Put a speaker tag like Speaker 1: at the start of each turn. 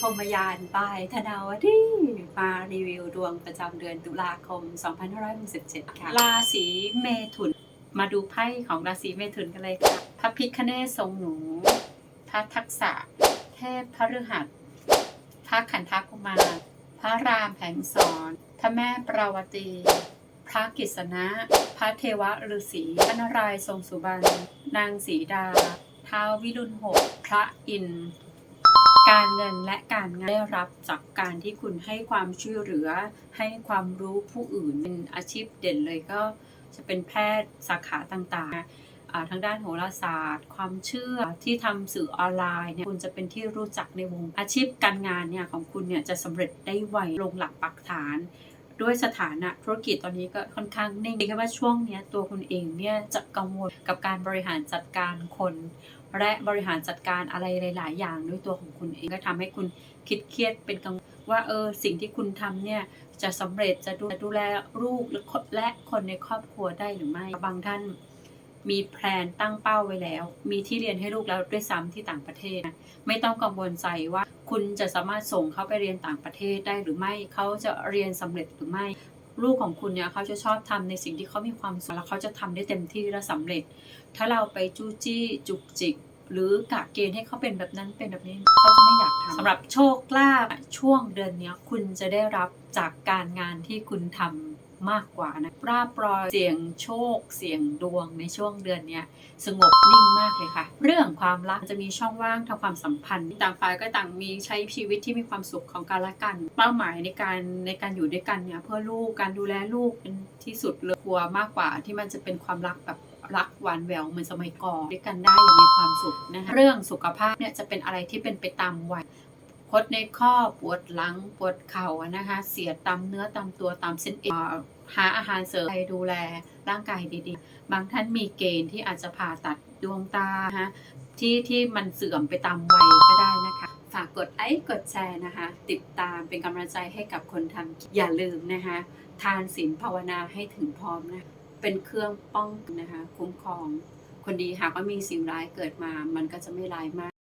Speaker 1: พรมยานบายธนาวดีมารีวิวดวงประจำเดือนตุลาคม 2567 ค่ะ ราศีเมถุน มาดูไพ่ของราศีเมถุนกันเลยค่ะ พระพิคเนศทรงหนู พระทักษะ เทพพระฤหัส พระขันธกุมาร พระรามแผงสอน พระแม่ปราวตีพระกิษณะ พระเทวฤาษีพระนารายณ์ทรงสุบรรณ นางสีดา ท้าววิรุณหก พระอินทร์ การเงินและการงานได้รับจากการที่คุณให้ความช่วยเหลือ ให้ความรู้ผู้อื่นเป็นอาชีพเด่นเลยก็จะเป็นแพทย์สาขาต่างๆ ทางด้านโหราศาสตร์ ความเชื่อที่ทำสื่อออนไลน์เนี่ยคุณจะเป็นที่รู้จักในวงอาชีพการงานเนี่ยของคุณเนี่ยจะสำเร็จได้ไวลงหลักปักฐาน ด้วยสถานะธุรกิจตอนนี้ก็ค่อนข้างนิ่งแค่ว่าช่วงนี้ตัวคุณเองเนี่ยจะกังวลกับการบริหารจัดการคน และบริหารจัดการอะไรหลาย ๆ อย่างด้วยตัวของคุณเองก็ทำให้คุณคิดเครียดเป็นกังวลว่าเออสิ่งที่คุณทำเนี่ยจะสำเร็จจะดูจะดูแลลูกและคนในครอบครัวได้หรือไม่บางท่าน มีแพลนตั้งเป้าไว้แล้ว มีที่เรียนให้ลูกแล้วด้วยซ้ำที่ต่างประเทศนะไม่ต้องกังวลใจว่าคุณจะสามารถส่งเขาไปเรียนต่างประเทศได้หรือไม่เขาจะเรียนสำเร็จหรือไม่ ลูกของคุณเนี่ยเขาจะชอบทำในสิ่งที่เขามีความสุขแล้วเขาจะทำได้เต็มที่และสำเร็จ ถ้าเราไปจู้จี้จุกจิก หรือกะเกณฑ์ให้เขาเป็นแบบนั้นเป็นแบบนี้เขาจะไม่อยากทำสำหรับโชคลาภช่วงเดือนนี้คุณจะได้รับจากการงานที่คุณทำ มากกว่านะราบรอยเสียงโชค เสียงดวงในช่วงเดือนนี้สงบนิ่งมากเลยค่ะ เรื่องความรักจะมีช่องว่างทางความสัมพันธ์ต่างฝ่ายก็ต่างมีใช้ชีวิตที่มีความสุขของกันและกัน เป้าหมายในการในการอยู่ด้วยกันเนี่ยเพื่อลูกการดูแลลูกเป็นที่สุดเลยกลัวมากกว่าที่มันจะเป็นความรักแบบรักหวานแหววเหมือนสมัยก่อนด้วยกันได้อย่างมีความสุขนะคะเรื่องสุขภาพเนี่ยจะเป็นอะไรที่เป็นไปตามวัย คดในข้อปวดหลังปวดเข่านะคะ เสียดตามเนื้อตามตัวตามเส้นเอ็นหาอาหารเสริมไปดูแลร่างกายดีๆ บางท่านมีเกณฑ์ที่อาจจะผ่าตัดดวงตานะที่ที่มันเสื่อมไปตามวัยก็ได้นะคะ ฝากกดไลค์กดแชร์นะคะ ติดตามเป็นกำลังใจให้กับคนทำอย่าลืมนะคะ ทานศีลภาวนาให้ถึงพร้อมนะ เป็นเครื่องป้องนะคะ คุ้มครอง คนดีหากว่ามีสิ่งร้ายเกิดมา มันก็จะไม่ร้ายมาก